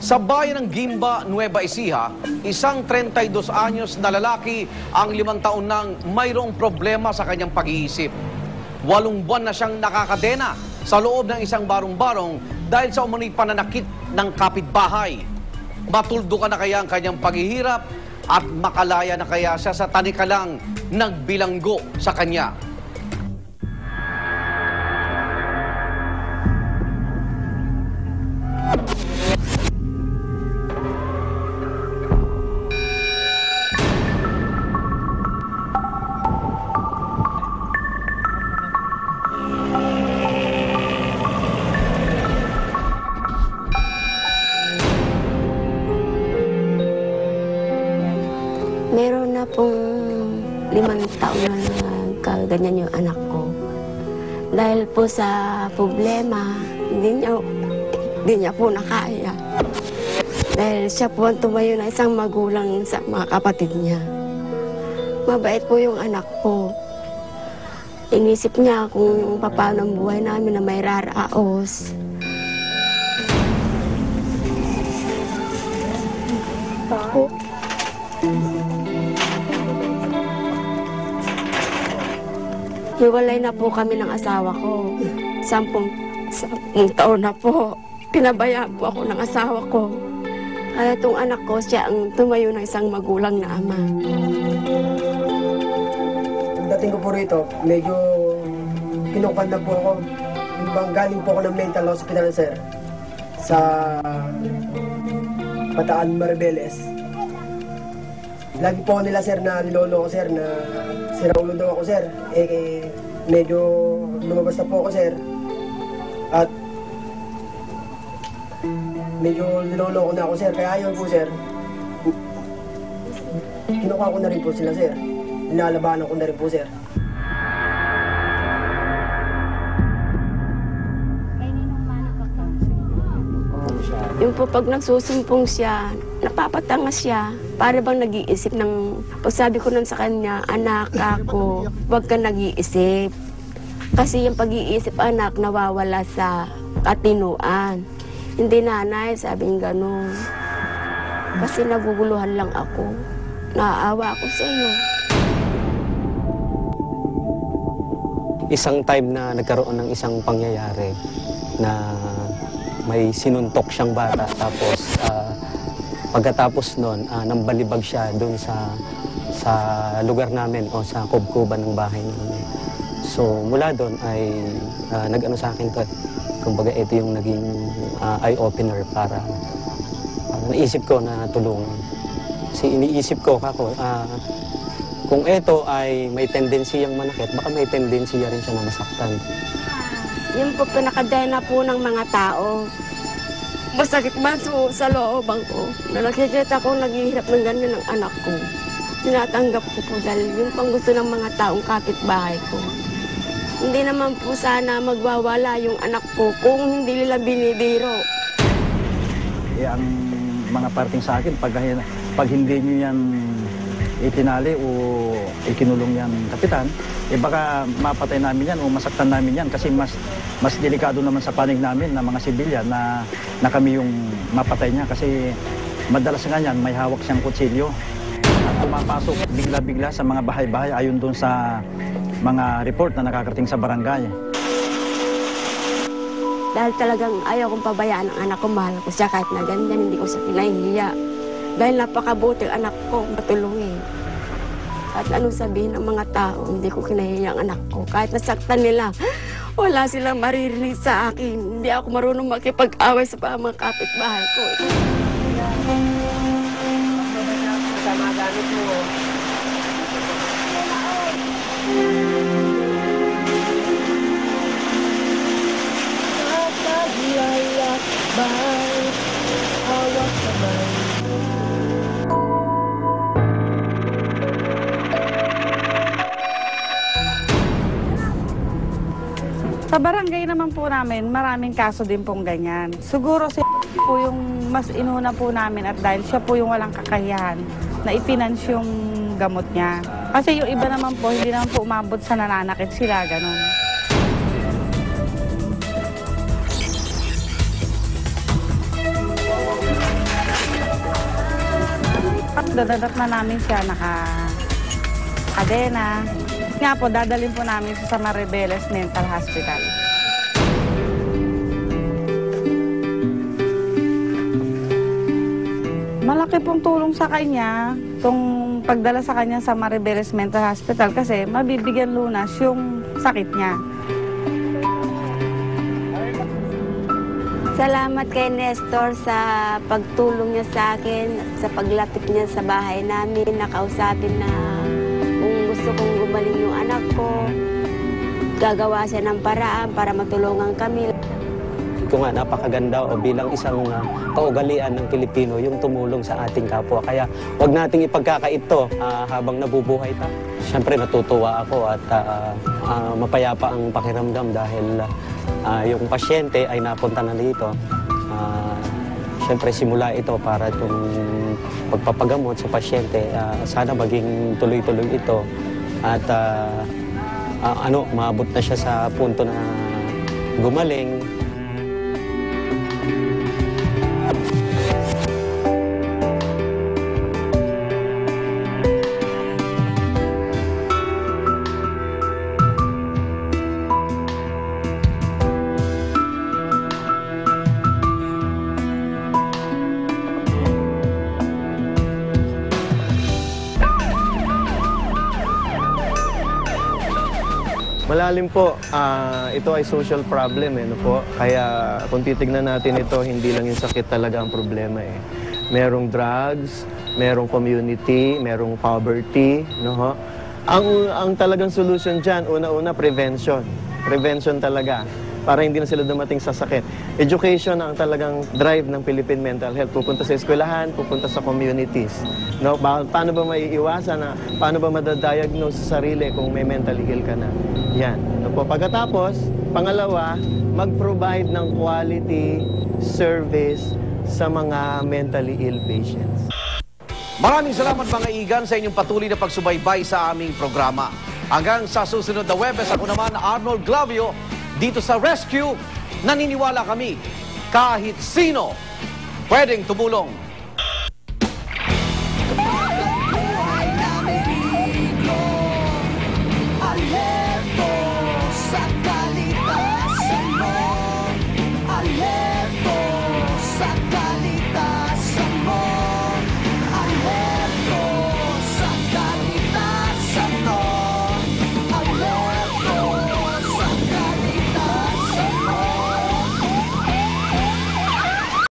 Sa bayan ng Gimba, Nueva Ecija, isang 32 anyos na lalaki ang limang taon nang mayroong problema sa kanyang pag-iisip. Walong buwan na siyang nakakadena sa loob ng isang barong-barong dahil sa umano'y pananakit ng kapitbahay. Matuldo ka na kaya ang kanyang paghihirap at makalaya na kaya siya sa tanikalang nagbilanggo sa kanya. Meron na pong limang taon na nagkaganyan yung anak ko. Dahil po sa problema, hindi niya, hindi niya po nakaya. Dahil siya po ang tumayo na isang magulang sa mga kapatid niya. Mabait po yung anak ko. Inisip niya kung paano ang buhay namin na may raraos. Po. Hiwalay na po kami ng asawa ko. Sampung, sampung taon na po. Pinabayaan po ako ng asawa ko. Kaya itong anak ko, siya ang tumayo ng isang magulang na ama. Pagdating ko po rito, medyo kinukuha na po ako. Bang galing po ako ng mental hospital, sir. Sa Bataan Maribeles. Lagi po nila, sir, na nilolo ko, sir, na sira ulo daw ako, sir. Eh, medyo lumabas na po ako, sir. At medyo nilolo ko na ako, sir. Kaya ayaw po, sir. Kinukuha ko na rin po sila, sir. Nilalabanan ko na rin po, sir. Yung po pag nagsusumpong siya, napapatanga siya. Para bang nag-iisip ng... Pag sabi ko nun sa kanya, anak ako, huwag ka nag-iisip. Kasi yung pag-iisip anak, nawawala sa katinuan. Hindi nanay, sabi niya ganun. Kasi naguguluhan lang ako. Naaawa ako sa iyo. isang time na nagkaroon ng isang pangyayari na may sinuntok siyang bata tapos ah, pagkatapos noon uh, nambalibag siya doon sa sa lugar namin o sa kubkuban ng bahay namin. So mula doon ay ah, nag-ano sa akin to. eh. Kumbaga ito yung naging ah, eye-opener para para naisip ko na tulungan. Kasi iniisip ko kako ah, kung ito ay may tendency yung manakit, baka may tendency rin siya na masaktan. Yung po pinakadena po ng mga tao. Masakit man sa, sa looban ko. Na nakikita ko naghihirap ng ganyan ng anak ko. Tinatanggap ko po dahil yun pang gusto ng mga taong kapitbahay ko. Hindi naman po sana magwawala yung anak ko kung hindi nila binibiro. eh, ang mga parting sa akin, pag, pag hindi nyo yan itinali o ikinulong yan kapitan, eh baka mapatay namin yan o masaktan namin yan kasi mas mas delikado naman sa panig namin na mga sibilyan na, na kami yung mapatay niya kasi madalas nga yan may hawak siyang kutsilyo at pumapasok bigla-bigla sa mga bahay-bahay ayon doon sa mga report na nakakarating sa barangay. Dahil talagang ayaw kong pabayaan ang anak ko. Mahal ko siya kahit na ganyan, hindi ko siya pinahihiya. Dahil napakabuti anak ko, matulungin. At anong sabihin ng mga tao, hindi ko kinahihiya ang anak ko. Kahit nasaktan nila, wala silang maririnig sa akin. Hindi ako marunong makipag-away sa mga kapitbahay ko. Sa po namin, maraming kaso din pong ganyan. Siguro si po yung mas inuna po namin at dahil siya po yung walang kakayahan na ipinans yung gamot niya. Kasi yung iba naman po, hindi naman po umabot sa nananakit sila, ganun. Dadadat na namin siya naka kadena. Nga po, dadalhin po namin siya sa Maribeles Mental Hospital. Malaki pong tulong sa kanya itong pagdala sa kanya sa Maribeles Mental Hospital kasi mabibigyan lunas yung sakit niya. Salamat kay Nestor sa pagtulong niya sa akin, sa paglatip niya sa bahay namin, nakausapin na kung gusto kong gumaling yung anak ko, gagawa siya ng paraan para matulungan kami. Ko nga napakaganda o bilang isang ah, kaugalian ng Pilipino yung tumulong sa ating kapwa. Kaya wag nating ipagkakait to ah, habang nabubuhay ta. Siyempre natutuwa ako at ah, ah, mapayapa ang pakiramdam dahil ah, yung pasyente ay napunta na dito. Ah, Siyempre simula ito para itong pagpapagamot sa pasyente. ah, sana maging tuloy-tuloy ito at ah, ah, ano, maabot na siya sa punto na gumaling Malalim po, Ah, ito ay social problem eh, no po? Kaya kung titignan natin ito, hindi lang yung sakit talaga ang problema eh. Merong drugs, merong community, merong poverty, no ho? Ang, ang talagang solution dyan, una-una, prevention. Prevention talaga para hindi na sila dumating sa sakit. Education ang talagang drive ng Philippine Mental Health. Pupunta sa eskwelahan, pupunta sa communities. No? Ba- paano ba maiiwasan na, paano ba madadiagnose sa sarili kung may mentally ill ka na? Yan. No po. Pagkatapos, pangalawa, mag-provide ng quality service sa mga mentally ill patients. Maraming salamat mga igan sa inyong patuloy na pagsubaybay sa aming programa. Hanggang sa susunod na Webes, ako naman Arnold Glavio, dito sa Rescue, naniniwala kami, kahit sino, pwedeng tumulong